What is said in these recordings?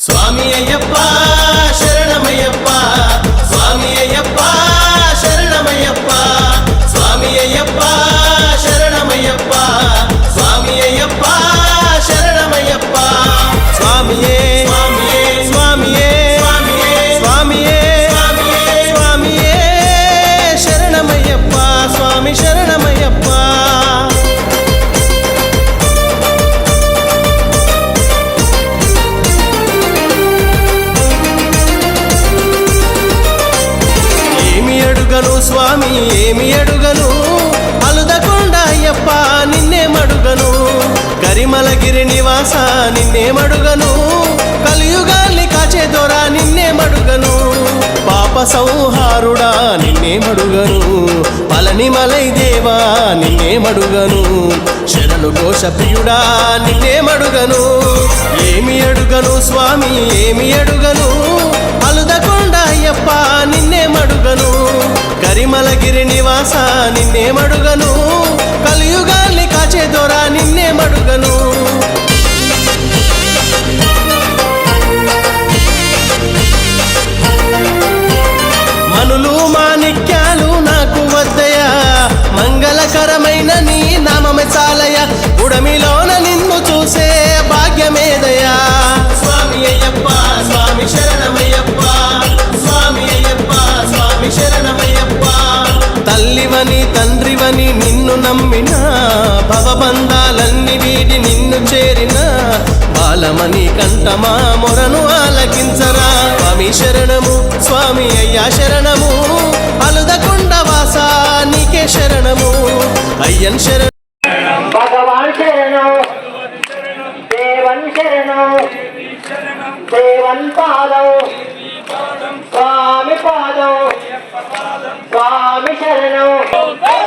స్వామి అయ్యప్ప ఏమి అడుగను? అలుదకొండ అయ్యప్ప నిన్నే మడుగను కరిమలగిరి నివాస నిన్నే మడుగను కలియుగాల్ని కాచే దొర నిన్నే మడుగను పాప సంహారుడా నిన్నే మడుగను పలని మలై దేవా నిన్నే మడుగను శరణు ఘోష ప్రియుడా నిన్నే మడుగను ఏమి అడుగను స్వామి ఏమి అడుగను? అలుదకొండ అయ్యప్ప నిన్నే మడుగను కరిమలగిరి నివాస నిన్నే మడుగను. కలియుగాల్ని కాచే దొర నిన్నే మడుగను. మనులు మాణిక్యాలు నాకు వద్దయా మంగళకరమైన నీ నామమే చాలయ ఉడమిలోన చేరిన బాలమణి కంఠమా మొరను ఆలకించరా. స్వామి శరణము స్వామి అయ్యా శరణము. అలుదకొండ వాస నీకే శరణము. అయ్యన్ శరణ. భగవాన్ శరణం. దేవన్ శరణం. దేవన్ పాదం. స్వామి పాదం. స్వామి శరణం.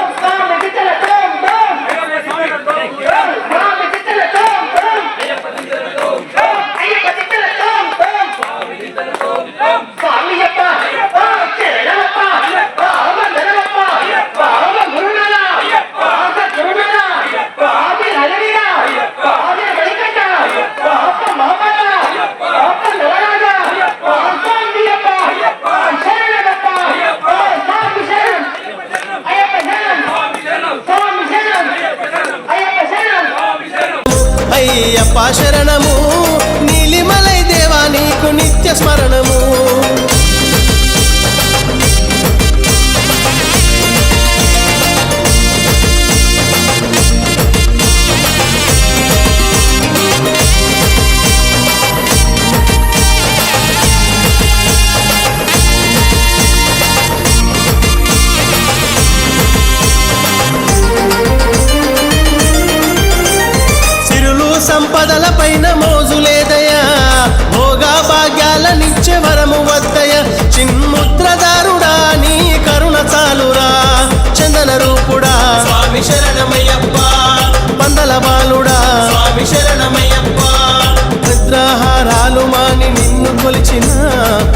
కొలిచిన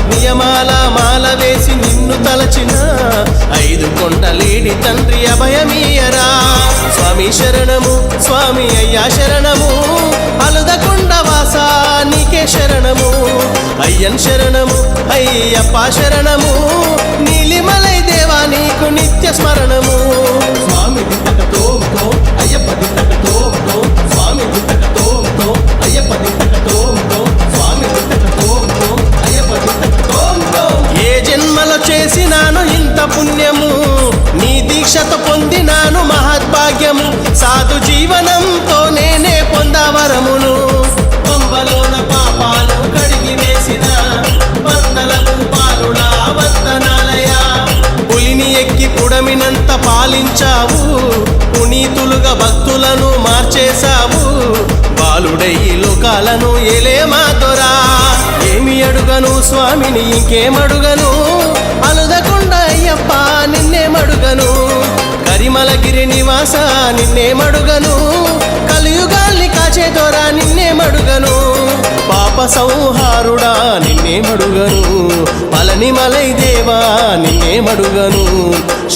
నియమాల మాల వేసి నిన్ను తలచిన ఐదు కొండలేడి తండ్రి అభయమీయరా. స్వామి శరణము స్వామి అయ్యా శరణము అలుదకొండ వాసా నీకే శరణము. అయ్యన్ శరణము అయ్యప్ప శరణము నీ నిన్ను ఇంకేమడుగను అలుదకొండ అయ్యప్ప నిన్నేమడుగను కరిమలగిరి నివాస నిన్నేమడుగను కలియుగాల్ని కాచే దొర నిన్నేమడుగను పాప సంహారుడా నిన్నేమడుగను పలని మలై దేవా నిన్నేమడుగను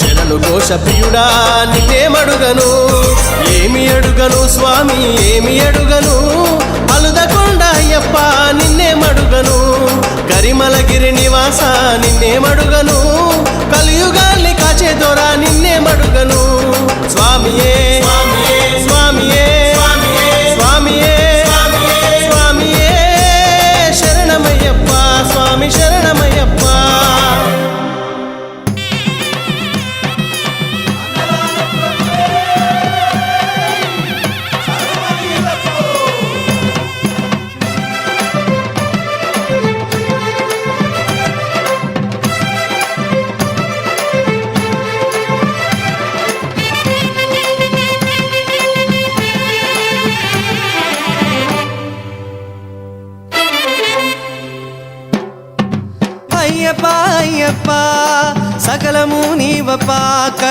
శరణు ఘోష ప్రియుడా నిన్నేమడుగను ఏమి అడుగను స్వామి ఏమి అడుగను? అలుదకొండ అయ్యప్ప నిన్నేమడుగను పరిమళగిరి నివాస నిన్నే మడుగను. కలియుగాల్ని కాచే దొరా నిన్నే మడుగను. స్వామియే స్వామియే స్వామియే స్వామియే స్వామియే. శరణమయ్యప్ప స్వామి శరణమయ్యప్ప.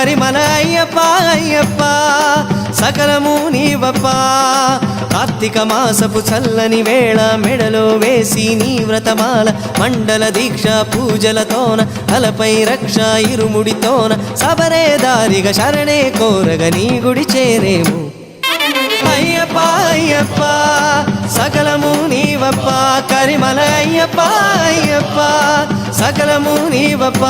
కరిమల అయ్యప్ప అయ్యప్ప సకలము నీవప్ప. కార్తీక మాసపు చల్లని వేళ మెడలో వేసి నీ వ్రతమాల మండల దీక్ష పూజలతోన తలపై రక్ష ఇరుముడితోన సబరే దారిగా శరణే కోరగ నీ గుడి చేరేము. అయ్యప్ప అయ్యప్ప సకలము నీవప్ప కరిమల అయ్యప్ప అయ్యప్ప సకలము నీవప్ప.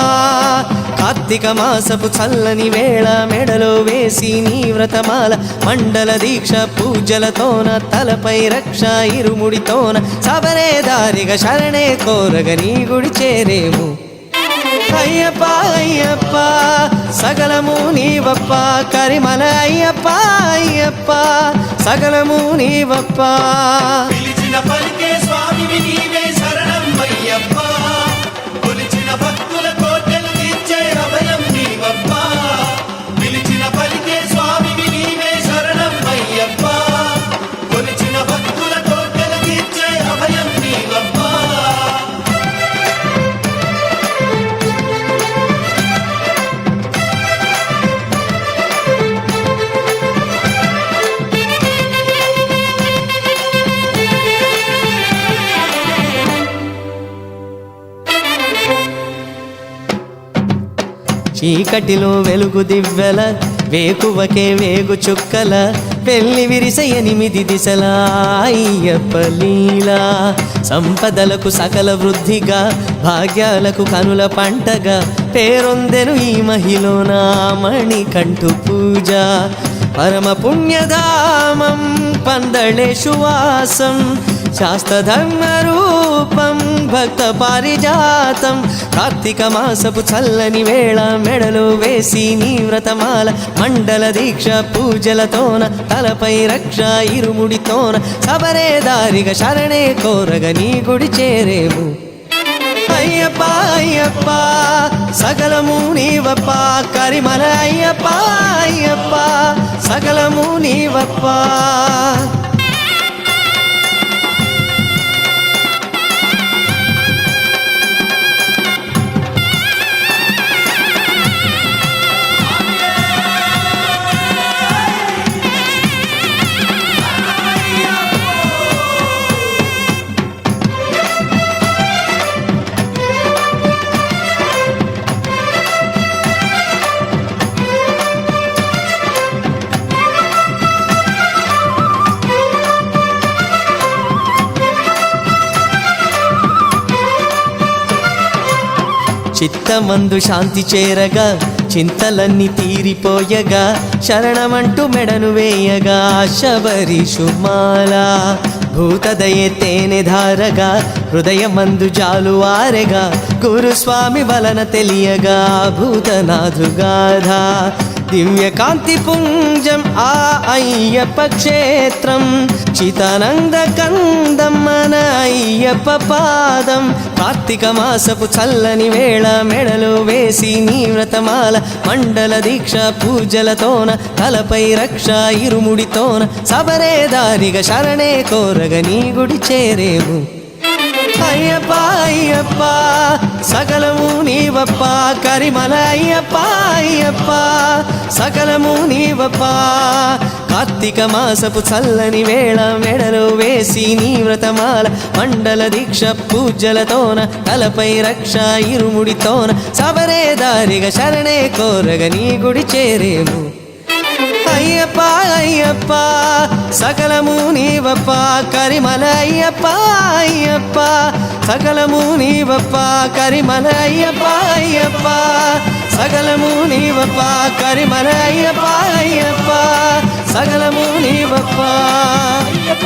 కార్తీక మాసపు చల్లని వేళ మెడలో వేసి నీ వ్రతమాల మండల దీక్ష పూజలతోన తలపై రక్ష ఇరుముడితోన సబరే దారిగా శరణే కోరగ నీ గుడి చేరేము. అయ్యప్ప అయ్యప్ప సకలము నీవప్ప కరిమల అయ్యప్ప అయ్యప్ప సకలము నీవప్ప. పిలిచిన పలికే స్వామి నీవే. చీకటిలో వెలుగు దివ్వెల వేకువకే వేగు చుక్కల పెళ్ళి విరిస ఎనిమిది దిశల అయ్యప్ప లీలా. సంపదలకు సకల వృద్ధిగా భాగ్యాలకు కనుల పంటగా పేరొందెను ఈ మహిలో నామణి కంటు పూజ. పరమ పుణ్యధామం పందళేషు వాసం శాస్త్రధర్మరూపం భక్త పారిజాతం కార్తీక మాసపు చల్లని వేళ మెడలు వేసి నీ వ్రతమాల మండల దీక్ష పూజలతోన తలపై రక్ష ఇరుముడితోన సబరే దారిగా శరణే కోరగ నీ గుడి చేరేవు. అయ్యప్ప అయ్యప్ప సకలము నీవప్ప కరిమల అయ్యప్ప అయ్యప్ప సకలము నీవప్ప. చిత్తమందు శాంతి చేరగా చింతలన్నీ తీరిపోయగా శరణమంటూ మెడను వేయగా శబరి సుమాల. భూతదయే తేనె ధారగా హృదయమందు జాలు ఆరెగా గురుస్వామి వలన తెలియగా భూతనాథుగాధ దివ్య పుంజం ఆ అయ్యప్ప క్షేత్రం చితానంద కందం మన అయ్యప్ప పాదం. కార్తీక మాసపు చల్లని వేళ మెడలో వేసి నీ వ్రతమాల మండల దీక్ష పూజలతోన తలపై రక్ష ఇరుముడితోన. సబరే దారిగా శరణే కోరగ నీ గుడి చేరేము అయ్యప్ప అయ్యప్ప సకలము నీవప్ప కరిమల అయ్యప్ప అయ్యప్ప సకలము నీవప్ప. కార్తీక మాసపు చల్లని వేళ మెడలో వేసి నీ వ్రతమాల మండల దీక్ష పూజలతోన తలపై రక్ష ఇరుముడితోన సబరే దారిగా శరణే కోరగ నీ గుడి చేరేము. అయ్యప్ప అయ్యప్ప సకలము నీవప్ప కరిమల అయ్యప్ప అయ్యప్ప. సకలము నీవప్ప కరిమల అయ్యప్ప అయ్యప్ప సకలము నీవప్ప కరిమల అయ్యప్ప అయ్యప్ప సకలము నీవప్ప అయ్యప్ప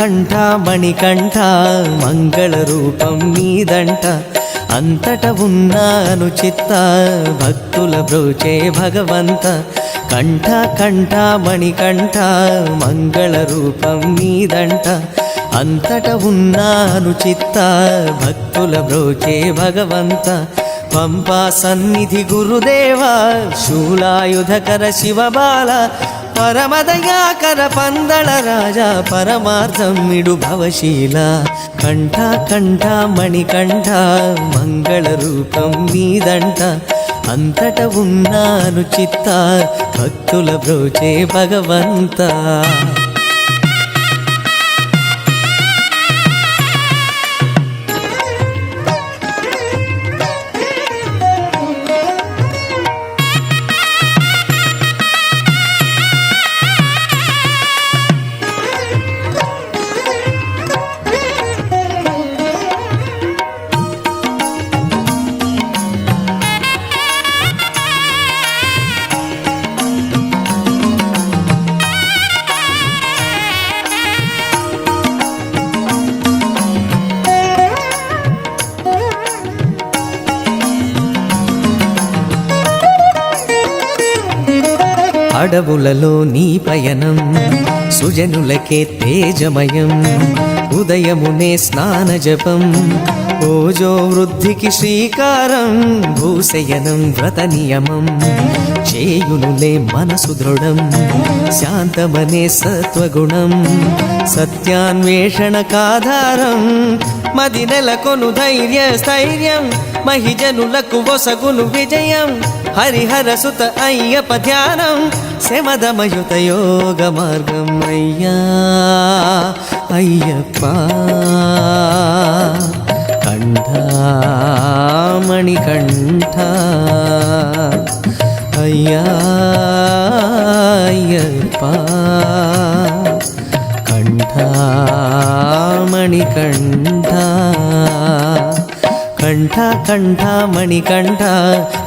కంఠ మణికంఠ మంగళ రూపం నీదంట అంతట ఉన్నాను చిత్త భక్తుల బ్రోచే భగవంత. కంఠ కంఠ మణికంఠ మంగళ రూపం నీదంట అంతట ఉన్నాను చిత్త భక్తుల బ్రోచే భగవంత. పంపా సన్నిధి గురుదేవ శూలాయుధకర శివబాల పరమదయాకర పందళ రాజా పరమార్థమిడు భవశీల. కంఠ కంఠ మణికంఠ మంగళ రూపం మీదంట. అంతట ఉన్నాను చిత్త భక్తుల బ్రోచే భగవంతా. అడవులలో నీ పయనం సుజనులకే తేజమయం ఉదయమునే స్నాన జపం ఓజో వృద్ధికి శ్రీకారం భూశయనం వ్రత నియమం. చేయునులే మనసు దృఢం శాంతమనే సత్వగుణం. సత్యాన్వేషణ కాధారం మది నెలకొను ధైర్య స్థైర్యం మహిజనులకు వసగును విజయం. హరిహర సుత అయ్యప ధ్యానం శమదమయుత యోగ మార్గం అయ్యా. అయ్యప్ప కంఠామణి కంఠ కంఠామణి కంఠ కంఠ కంఠ మణికంఠ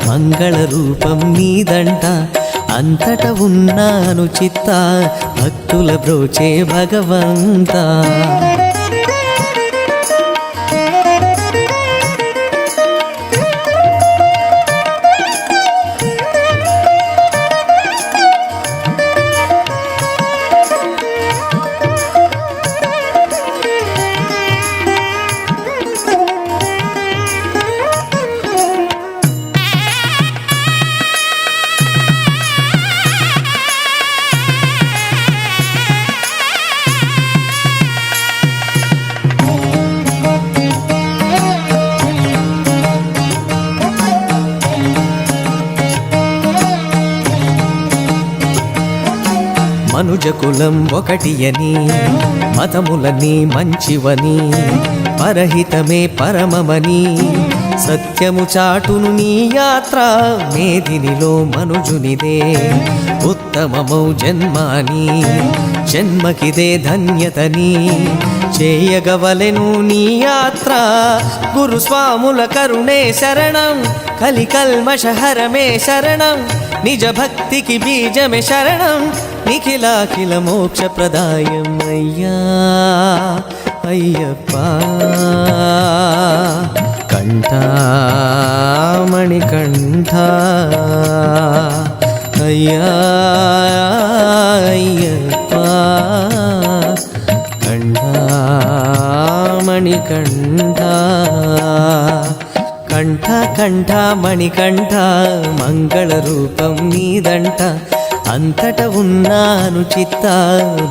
మంగళ రూపం నీదంట అంతట ఉన్నాను చిత్త భక్తుల బ్రోచే భగవంతా. కులం ఒకటియని మతములని మంచివని పరహితమే పరమమని. సత్యము చాటును నీ యాత్ర మేదినిలో మనుజునిదే. ఉత్తమమౌ జన్మాని జన్మకిదే ధన్యతని. చేయగవలెను నీ యాత్ర గురుస్వాముల కరుణే శరణం. కలికల్మషహరమే శరణం నిజ భక్తికి బీజమే శరణం. నిఖిలాఖిల మోక్ష ప్రదాయం అయ్యా అయ్యప్ప. కంఠామణి కంఠ అయ్యా అయ్యప్ప. కంఠ మణికంఠ. కంఠ కంఠ మణికంఠ మంగళ రూపం నీదంట అంతట ఉన్నాను చిత్త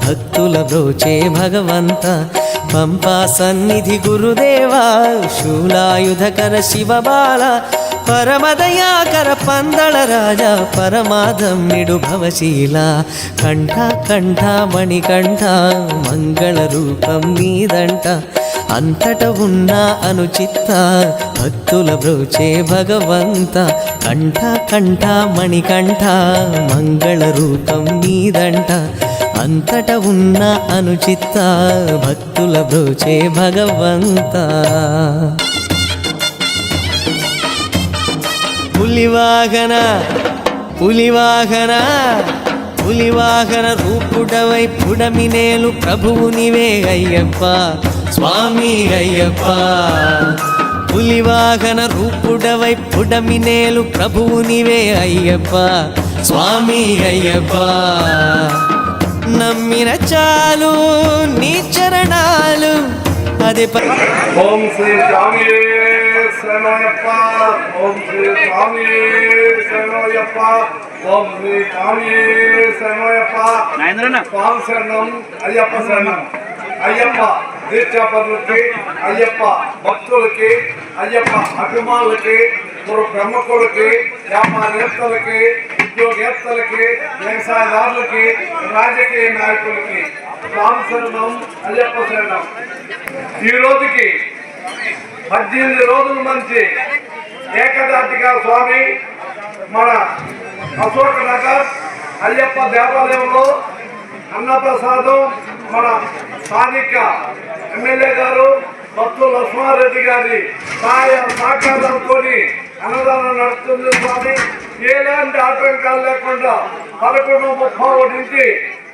భక్తుల బ్రోచే భగవంత. పంపా సన్నిధి గురుదేవా శూలాయుధకర శివబాల పరమదయాకర పందళ రాజా పరమాదం నిడు భవశీల. కంఠ కంఠ మణికంఠ మంగళ రూపం నీదంట. అంతట ఉన్న అనుచిత్త భక్తుల బ్రోచే భగవంత. కంఠ కంఠ మణికంఠ మంగళ రూపం నీదంట. అంతట ఉన్న అనుచిత్త భక్తుల బ్రోచే భగవంత. పులివాహన పులివాహన పులివాహన రూపుడవై పుడమినేలు ప్రభువునివే అయ్యప్ప స్వామి అయ్యప్ప. పులివాహన రూపుడవై పుడమినేలు ప్రభువునివే అయ్యప్ప. స్వామి అయ్యప్ప నమ్మిన చాలు నీ చరణాలు. అదే ప ఓం శ్రీ స్వామి శరణయ్యప్ప ఓం శ్రీ స్వామి శరణయ్యప్ప ఓం శ్రీ స్వామి శరణయ్యప్ప స్వామి శరణం అయ్యప్ప శరణం. అయ్యప్ప దీక్షాపరులకి అయ్యప్ప భక్తులకి అయ్యప్ప అభిమానులకి గురు బ్రహ్మకులకి వ్యాపారవేత్తలకి ఉద్యోగేత్తలకి వ్యవసాయదారులకి రాజకీయ నాయకులకి స్వామి అయ్యప్ప శరణం. ఈ రోజుకి పద్దెనిమిది రోజుల నుంచి ఏకదాటిగా స్వామి మన అశోక్ నగర్ అయ్యప్ప దేవాలయంలో అన్నప్రసాదం మన స్థానిక ఎమ్మెల్యే గారు భక్తు లక్ష్మారెడ్డి గారి సహాయ సహకారంతో అన్నదానం నడుస్తుంది స్వామి. ఎలాంటి ఆటంకాలు లేకుండా పదకొండు ముప్పై నుంచి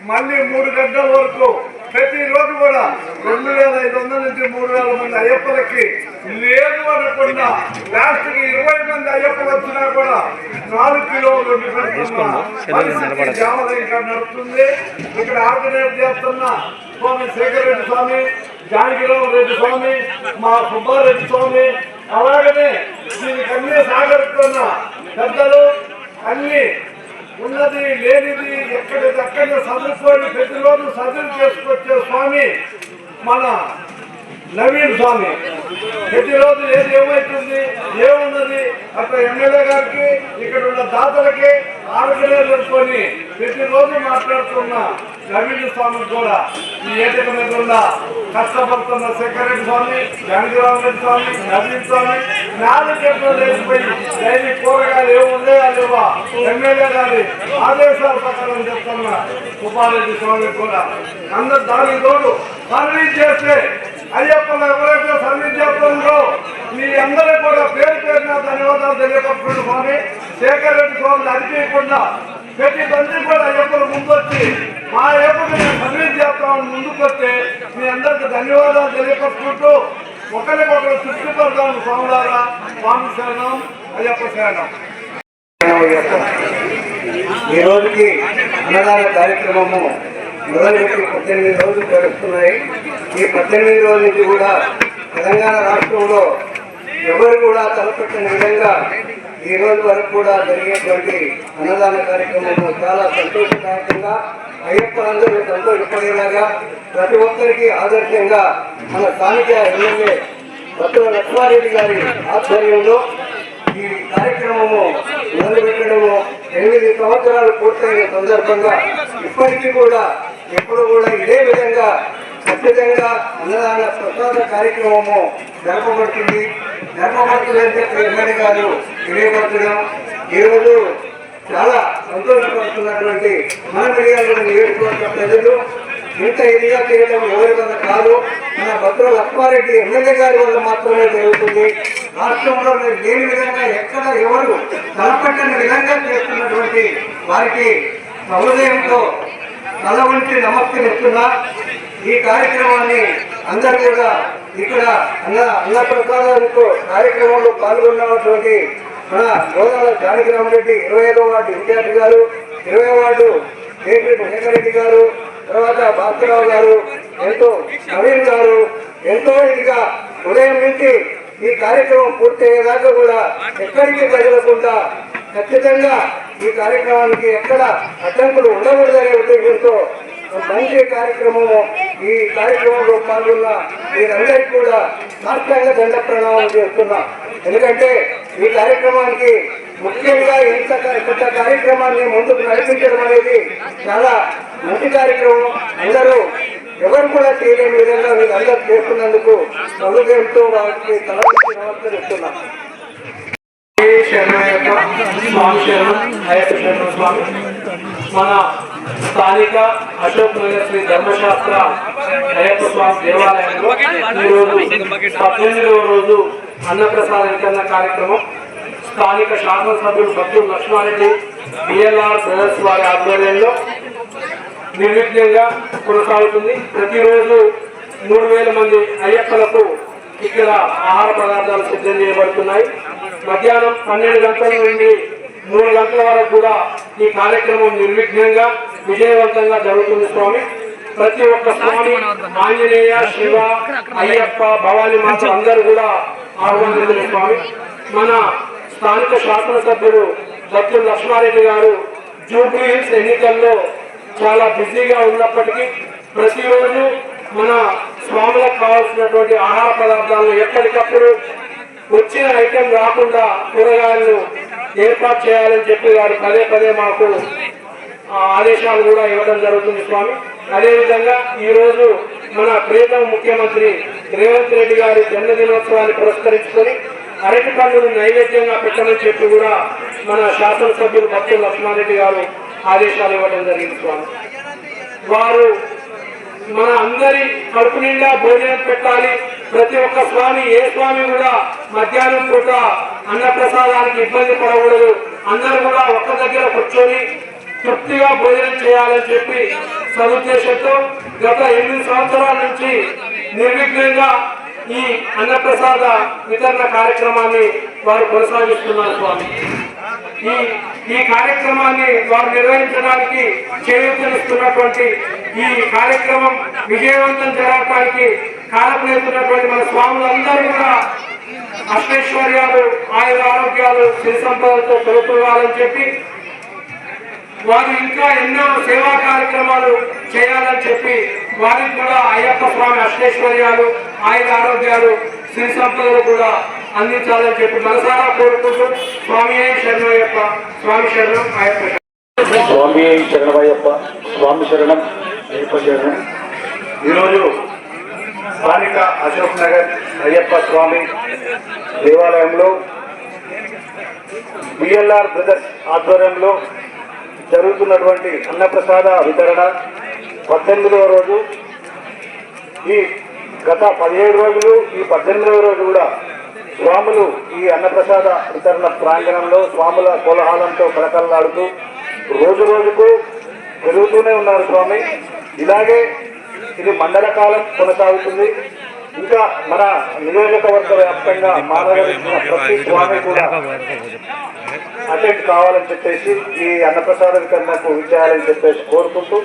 మళ్ళీ మూడు గంటల వరకు ప్రతిరోజు కూడా రెండు వేల ఐదు వందల నుంచి మూడు వేల మంది అయ్యప్పలకి లేదు అనకుండా లాస్ట్కి ఇరవై మంది అయ్యప్పలు వచ్చినా కూడా నాలుగు కిలోలు ఇక్కడ నడుస్తుంది. ఇక్కడ ఆర్గనైజ్ చేస్తున్న స్వామి శేఖర్ రెడ్డి స్వామి జానకిరావు రెడ్డి స్వామి మా సుబ్బారెడ్డి స్వామి అలాగనే దీనికన్నీ అన్ని సాగరుతున్న పెద్దలు అన్ని ఉన్నది లేనిది ఎక్కడిదక్కడ చదువుకొని ప్రతిరోజు చదువు చేసుకొచ్చే స్వామి మన నవీన్ స్వామి. ప్రతిరోజు ఏది ఏమవుతుంది ఏమున్నది అక్కడ ఎమ్మెల్యే గారికి ఇక్కడ ఉన్న దాతలకి ఆరోగ్యకొని ప్రతిరోజు మాట్లాడుతున్న నవీన్ స్వామి కూడా ఈ ఏటిక మీద ఉన్న కష్టపడుతున్న శంకరెడ్డి స్వామి గణగిరామ స్వామి నవీన్ స్వామి నాలుగు చెట్లు లేచిపోయి డైలీ కూరగాయలు ఏమి లేవా? ఎమ్మెల్యే గారి ఆదేశాల ప్రకారం చెప్తున్న సుబ్బారెడ్డి స్వామి కూడా అందరు దాని తోడు పనులు చేస్తే అయ్యప్పలు ఎవరైతే సర్వీస్ చేస్తుందో మీ అందరూ కూడా పేరు పేరున ధన్యవాదాలు తెలియపడుతుంది స్వామి. శేఖర్ రెడ్డి స్వామిని అడిగేయకుండా ప్రతి తండ్రి కూడా అయ్యప్పలు ముందొచ్చి మా అయ్యప్పకి మేము సర్వీస్ చేస్తామని ముందుకొస్తే మీ అందరికి ధన్యవాదాలు తెలియపరుచుకుంటూ ఒకరికొకరు తృప్తిపడతాము స్వాములారా. స్వామి శరణం అయ్యప్ప శరణం. ఈ రోజుకి అన్నదాన కార్యక్రమము మొదలుపెట్టి పద్దెనిమిది రోజులు గడుస్తున్నాయి ఈ పద్దెనిమిది రోజుల నుంచి కూడా తెలంగాణ రాష్ట్రంలో ఎవరు కూడా తలపెట్టని విధంగా ఈ రోజు వరకు కూడా జరిగేటువంటి అన్నదాన కార్యక్రమంలో చాలా సంతోషదాయకంగా అయ్యప్పలందరూ సంతోషపడేలాగా ప్రతి ఒక్కరికి ఆదర్శంగా మన స్థానిక ఎమ్మెల్యే భక్తుల లక్ష్మారెడ్డి గారి ఆధ్వర్యంలో ఈ కార్యక్రమము మొదలుపెట్టడము ఎనిమిది సంవత్సరాలు పూర్తయిన సందర్భంగా ఇప్పటికీ కూడా ఎప్పుడు కూడా ఇదే విధంగా ఖచ్చితంగా అన్నదాన ప్రసాద కార్యక్రమము జరపబడుతుంది. ధర్మవంతులు అని చెప్పి కాదు తెలియపరచడం. ఈరోజు చాలా సంతోషపడుతున్నటువంటి మన మిడియాల నియోజకవర్గ ప్రజలు ఇంత ఇదిగా చేయడం ఎవరి వల్ల కాదు. మన భద్ర లక్ష్మారెడ్డి ఎమ్మెల్యే గారి వల్ల మాత్రమే జరుగుతుంది. రాష్ట్రంలో మీరు లేని విధంగా ఎక్కడ ఎవరు తలపెట్టని విధంగా చేస్తున్నటువంటి వారికి సహృదయంతో తల వంటి నమస్కరిస్తున్నా ఈ కార్యక్రమాన్ని అందరూ కూడా ఇక్కడ అన్న అన్న ప్రసాదాలతో కార్యక్రమంలో పాల్గొన్నటువంటి మన గోదావరి జానకిరామరెడ్డి ఇరవై ఐదో వార్డు విద్యార్థి గారు ఇరవై వార్డు కేపీ శేఖర్ రెడ్డి గారు తర్వాత భాస్కరరావు గారు ఎంతో నవీన్ గారు ఎంతో ఇదిగా ఉదయం నుంచి ఈ కార్యక్రమం పూర్తయ్యేదాకా కూడా ఎక్కడికి కదలకుండా ఖచ్చితంగా ఈ కార్యక్రమానికి ఎక్కడ అడ్డంకులు ఉండకూడదనే ఉద్దేశంతో మంచి కార్యక్రమము ఈ కార్యక్రమంలో పాల్గొన్న మీరందరికీ కూడా సాష్టాంగ దండ ప్రణామం చేస్తున్నా. ఎందుకంటే ఈ కార్యక్రమానికి ముఖ్యంగా ఇంత కొత్త కార్యక్రమాన్ని ముందుకు నడిపించడం అనేది చాలా మంచి కార్యక్రమం. అందరూ ఎవరు కూడా చేయలేని విధంగా వీళ్ళందరూ చేస్తున్నందుకు సౌకర్యంతో వారికి తల నమస్కరిస్తున్నా. స్వామి శరణం. అయ్యప్ప స్వామి మన స్థానిక అశోక్ నగర్ శ్రీ ధర్మశాస్త్ర అయ్యప్ప స్వామి దేవాలయంలో ఈరోజు పద్దెనిమిదవ రోజు అన్నప్రసాద వితరణ కార్యక్రమం. స్థానిక శాసనసభ్యులు భక్తులు లక్ష్మారెడ్డి బిఎల్ఆర్ బ్రదర్స్ వారి ఆధ్వర్యంలో నిర్విఘ్నంగా కొనసాగుతుంది. ప్రతిరోజు మూడు వేల మంది అయ్యప్పలకు ఇక్కడ ఆహార పదార్థాలు సిద్ధం చేయబడుతున్నాయి. మధ్యాహ్నం పన్నెండు గంటల నుండి మూడు గంటల వరకు కూడా ఈ కార్యక్రమం నిర్విఘ్నంగా విజయవంతంగా జరుగుతుంది స్వామి. ప్రతి ఒక్క స్వామి ఆంజనేయ శివ అయ్యప్ప భవాని మాత అందరూ కూడా ఆహ్వానించిన స్వామి. మన స్థానిక శాసనసభ్యుడు భక్తులు లక్ష్మారెడ్డి గారు జూబ్లీ హిల్స్ ఎన్నికల్లో చాలా బిజీగా ఉన్నప్పటికీ ప్రతిరోజు మన స్వాములకు కావాల్సినటువంటి ఆహార పదార్థాలను ఎప్పటికప్పుడు వచ్చిన ఐటెం రాకుండా కూరగాయలను ఏర్పాటు చేయాలని చెప్పి వారు పదే పదే మాకు ఆదేశాలు కూడా ఇవ్వడం జరుగుతుంది స్వామి. అదేవిధంగా ఈరోజు మన ప్రియతమ ముఖ్యమంత్రి రేవంత్ రెడ్డి గారి జన్మదినోత్సవాన్ని పురస్కరించుకొని అరటి పండును నైవేద్యంగా పెట్టమని చెప్పి కూడా మన శాసనసభ్యులు భక్తులు లక్ష్మారెడ్డి గారు ఆదేశాలు ఇవ్వడం జరిగింది స్వామి. వారు మన అందరి కడుపు నిండా భోజనం పెట్టాలి. ప్రతి ఒక్క స్వామి ఏ స్వామి కూడా మధ్యాహ్నం పూట అన్న ప్రసాదానికి ఇబ్బంది పడకూడదు. అందరూ కూడా ఒక్క దగ్గర కూర్చొని తృప్తిగా భోజనం చేయాలని చెప్పి సదుద్దేశంతో గత ఎనిమిది సంవత్సరాల నుంచి నిర్విఘ్నంగా ఈ అన్నప్రసాద వితరణ కార్యక్రమాన్ని వారు కొనసాగిస్తున్నారు స్వామి. ఈ ఈ కార్యక్రమాన్ని వారు నిర్వహించడానికి చేయూతనిస్తున్నటువంటి ఈ కార్యక్రమం విజయవంతం జరగడానికి కాలపడుతున్నటువంటి మన స్వాములందరూ కూడా అష్టైశ్వర్యాలు ఆయుర ఆరోగ్యాలు సిరి సంపదలతో తొలతూగాలని చెప్పి వారు ఇంకా ఎన్నో సేవా కార్యక్రమాలు చేయాలని చెప్పి వారికి కూడా అయ్యప్ప స్వామి అష్టైశ్వర్యాలు ఆయుర ఆరోగ్యాలు సిరి సంపదలు కూడా అందించాలని చెప్పి మనసారా కోరుకుంటూ స్వామి శరణయ్యప్ప స్వామి శరణం అయ్యప్ప శరణం. స్వామి శరణమయ్యప్ప స్వామి శరణం అయ్యప్ప శరణం ఈరోజు స్థానిక అశోక్ నగర్ అయ్యప్ప స్వామి దేవాలయంలో బిఎల్ఆర్ బ్రదర్స్ ఆధ్వర్యంలో జరుగుతున్నటువంటి అన్నప్రసాద వితరణ పద్దెనిమిదవ రోజు. ఈ గత పదిహేడు రోజులు ఈ పద్దెనిమిదవ రోజు కూడా స్వాములు ఈ అన్నప్రసాద వితరణ ప్రాంగణంలో స్వాముల కోలాహలంతో కలకలలాడుతూ రోజు రోజుకు పెరుగుతూనే ఉన్నారు స్వామి. ఇలాగే ఇది మండల కాలం కొనసాగుతుంది. ఇంకా మన నియోజకవర్గ వ్యాప్తంగా మానవలసిన ప్రతి స్వామి కూడా అటెండ్ కావాలని చెప్పేసి ఈ అన్నప్రసాద వితరణకు విచ్చేయాలని చెప్పేసి కోరుకుంటూ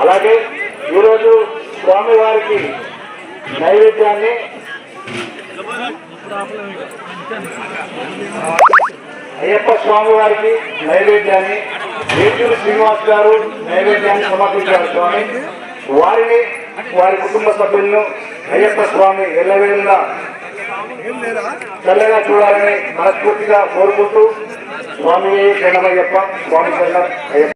అలాగే ఈరోజు స్వామి వారికి నైవేద్యాన్ని అయ్యప్ప స్వామి వారికి నైవేద్యాన్ని ఏటూరు శ్రీనివాస్ గారు నైవేద్యాన్ని సమర్పించారు స్వామి. వారిని వారి కుటుంబ సభ్యులను అయ్యప్ప స్వామి ఎల్లవేళలా చల్లగా చూడాలని మనస్ఫూర్తిగా కోరుకుంటూ స్వామి శరణమయ్యప్ప స్వామి శరణం అయ్యప్ప.